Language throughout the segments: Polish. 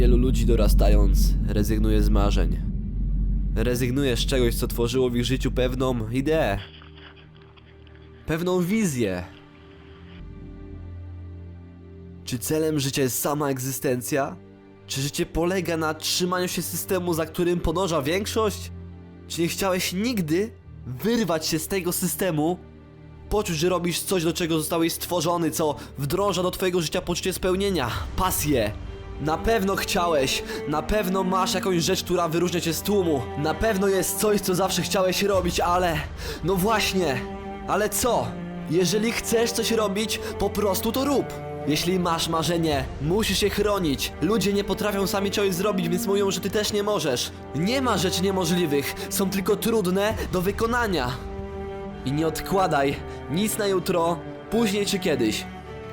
Wielu ludzi dorastając rezygnuje z marzeń. Rezygnuje z czegoś, co tworzyło w ich życiu pewną ideę. Pewną wizję. Czy celem życia jest sama egzystencja? Czy życie polega na trzymaniu się systemu, za którym podąża większość? Czy nie chciałeś nigdy wyrwać się z tego systemu? Poczuć, że robisz coś, do czego zostałeś stworzony, co wdrąża do twojego życia poczucie spełnienia, pasję. Na pewno chciałeś, na pewno masz jakąś rzecz, która wyróżnia cię z tłumu. Na pewno jest coś, co zawsze chciałeś robić, ale... No właśnie, ale co? Jeżeli chcesz coś robić, po prostu to rób. Jeśli masz marzenie, musisz się chronić. Ludzie nie potrafią sami czegoś zrobić, więc mówią, że ty też nie możesz. Nie ma rzeczy niemożliwych, są tylko trudne do wykonania. I nie odkładaj nic na jutro, później czy kiedyś.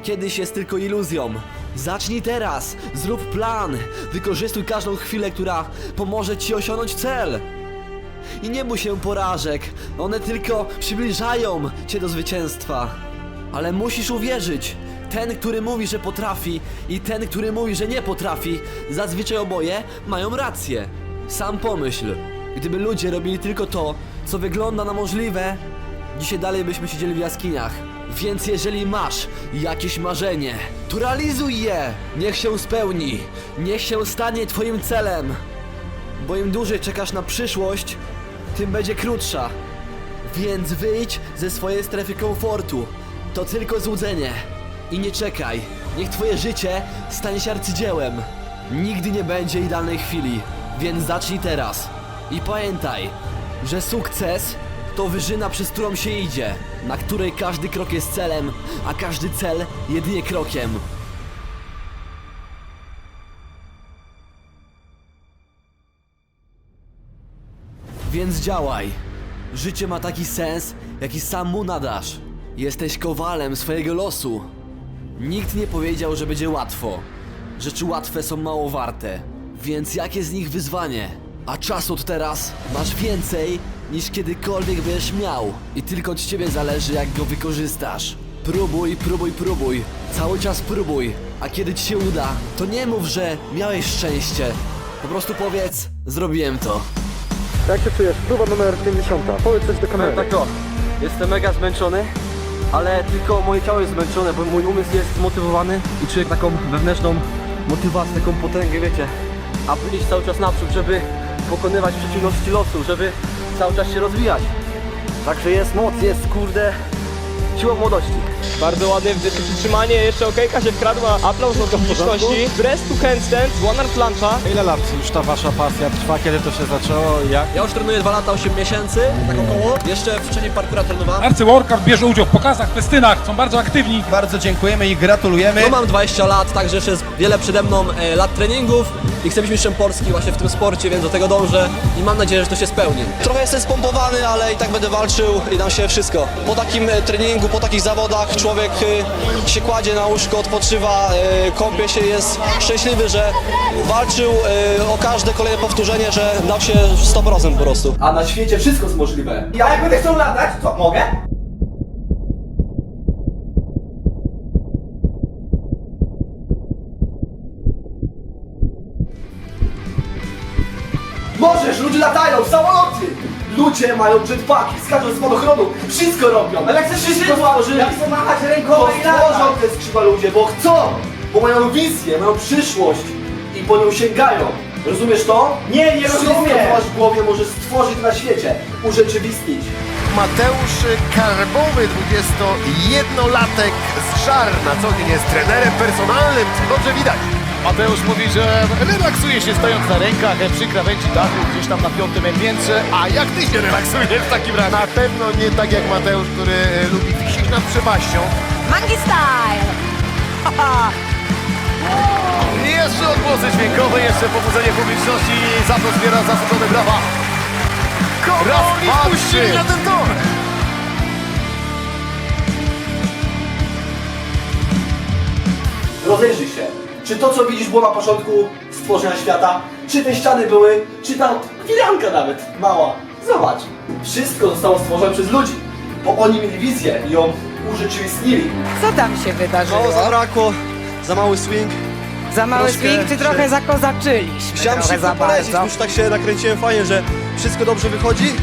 Kiedyś jest tylko iluzją. Zacznij teraz, zrób plan, wykorzystuj każdą chwilę, która pomoże ci osiągnąć cel. I nie bój się porażek, one tylko przybliżają cię do zwycięstwa. Ale musisz uwierzyć, ten, który mówi, że potrafi i ten, który mówi, że nie potrafi, zazwyczaj oboje mają rację. Sam pomyśl, gdyby ludzie robili tylko to, co wygląda na możliwe, dzisiaj dalej byśmy siedzieli w jaskiniach. Więc jeżeli masz jakieś marzenie, to realizuj je! Niech się spełni! Niech się stanie twoim celem! Bo im dłużej czekasz na przyszłość, tym będzie krótsza. Więc wyjdź ze swojej strefy komfortu. To tylko złudzenie. I nie czekaj. Niech twoje życie stanie się arcydziełem. Nigdy nie będzie idealnej chwili, więc zacznij teraz. I pamiętaj, że sukces to wyżyna, przez którą się idzie, na której każdy krok jest celem, a każdy cel jedynie krokiem. Więc działaj. Życie ma taki sens, jaki sam mu nadasz. Jesteś kowalem swojego losu. Nikt nie powiedział, że będzie łatwo. Rzeczy łatwe są mało warte. Więc jakie z nich wyzwanie? A czasu od teraz masz więcej niż kiedykolwiek będziesz miał. I tylko od ciebie zależy, jak go wykorzystasz. Próbuj, próbuj, próbuj. Cały czas próbuj. A kiedy ci się uda, to nie mów, że miałeś szczęście. Po prostu powiedz, zrobiłem to. Jak się czujesz? Próba numer 50. Powiedz coś do kamery. Tak to, jestem mega zmęczony, ale tylko moje ciało jest zmęczone, bo mój umysł jest zmotywowany i czuję taką wewnętrzną motywację, taką potęgę, wiecie, aby iść cały czas naprzód, żeby pokonywać przeciwności losu, żeby cały czas się rozwijać. Także jest moc, jest kurde siła młodości. Bardzo ładne przytrzymanie, jeszcze okejka się wkradła, aplauz od publiczności. Breast to handstand, one arm plancha. Ile lat już ta wasza pasja trwa? Kiedy to się zaczęło? i Jak? Ja już trenuję 2 lata 8 miesięcy, tak około. Jeszcze wcześniej parkura trenowałem. Arcy Workout bierze udział w pokazach, festynach, są bardzo aktywni. Bardzo dziękujemy i gratulujemy. No mam 20 lat, także jeszcze jest wiele przede mną e, lat treningów i chcę być mistrzem Polski właśnie w tym sporcie, więc do tego dążę i mam nadzieję, że to się spełni. Trochę jestem spompowany, ale i tak będę walczył i dam się wszystko. Po takim e, treningu, po takich zawodach człowiek e, się kładzie na łóżko, odpoczywa, e, kąpie się, jest szczęśliwy, że walczył e, o każde kolejne powtórzenie, że dał się 100% po prostu. A na świecie wszystko jest możliwe. Ja jak będę chciał latać, to mogę? Możesz, ludzie latają, samoloty! Ludzie mają jetpacki, skaczą z spadochronu, wszystko robią! Ale jak chcesz wszystko stworzyć, jak chcę machać ręką to i latać. stworzą te skrzydła ludzie, bo chcą! Bo mają wizję, mają przyszłość i po nią sięgają. Rozumiesz to? Nie, nie Wszystko, co masz w głowie, możesz stworzyć na świecie, urzeczywistnić. Mateusz Karbowy, 21-latek z Żar, na co dzień jest trenerem personalnym, co dobrze widać. Mateusz mówi, że relaksuje się stojąc na rękach przy krawędzi dachu, gdzieś tam na piątym piętrze. A jak ty się relaksujesz w takim razie? Na pewno nie tak jak Mateusz, który e, lubi wisieć nad przepaścią. Monkey Style! Jeszcze odgłosy dźwiękowe, jeszcze pobudzenie publiczności i za to zbiera zasłużone brawa. Raz, dwa, trzy. na ten tor. Rozejrzyj się. Czy to, co widzisz, było na początku stworzenia świata? Czy te ściany były? Czy ta filianka nawet mała? Zobacz. Wszystko zostało stworzone przez ludzi, bo oni mieli wizję i ją urzeczywistnili. Co tam się wydarzyło? Mało zabrakło, za mały swing. Za mały troszkę swing, czy się- trochę zakozaczyliśmy? Chciałem trochę szybko za polecieć, bardzo. już tak się nakręciłem fajnie, że wszystko dobrze wychodzi.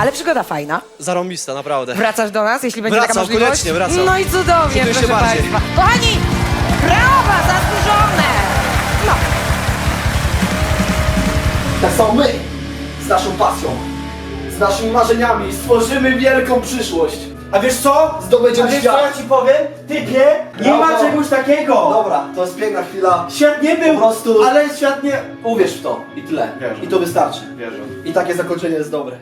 Ale przygoda fajna. Zarąbista, naprawdę. Wracasz do nas, jeśli będzie Wracam, taka możliwość? koniecznie wracam. No i cudownie, Czuję się proszę bardziej. Państwa. Kochani, brawa, zasłużone! No, Tak samo my, z naszą pasją, z naszymi marzeniami stworzymy wielką przyszłość. A wiesz co? Zdobędziemy A wiesz co świat. ja ci powiem? Typie, nie ma Brawo. czegoś takiego! Dobra, to jest piękna chwila. Świat nie był, Po prostu- ale świat nie... Uwierz w to i tyle. Wierzę. I to wystarczy. Wierzę. I takie zakończenie jest dobre.